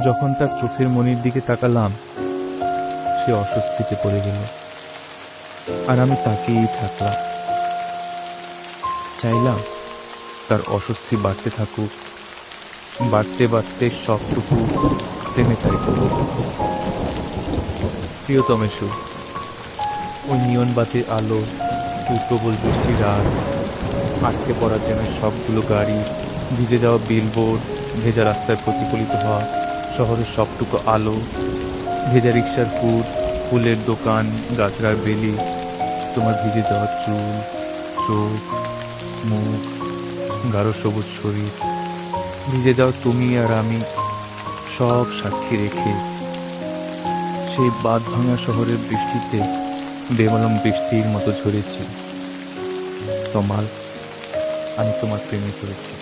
যখন তার চোখের মনির দিকে তাকালাম, সে অস্বস্তিতে পড়ে গেল। আর আমি তাকেই থাকলাম। চাইলাম তার অস্বস্তি বাড়তে থাকুক, বাড়তে বাড়তে সবটুকু থেমে থাকুক প্রিয়তমেশু ওই নিয়ন বাতির আলো তুই প্রবল বৃষ্টির রাত, আটকে পড়া যেন সবগুলো গাড়ি, ভিজে যাওয়া বিলবোর্ড ভেজা রাস্তায় প্রতিফলিত হওয়া শহরের সবটুকু আলো, ভেজা রিক্সার ফুট ফুলের দোকান গাছড়ার বেলি, তোমার ভিজে যাওয়া চুল, চোখ, মুখ, গাঢ় সবুজ শরীর, ভিজে যাও তুমি আর আমি সব সাক্ষী রেখে সেই বাঁধ ভাঙা শহরের বৃষ্টিতে বেমলম বৃষ্টির মতো ঝরেছি। তোমার আমি তোমার প্রেমে পড়েছি।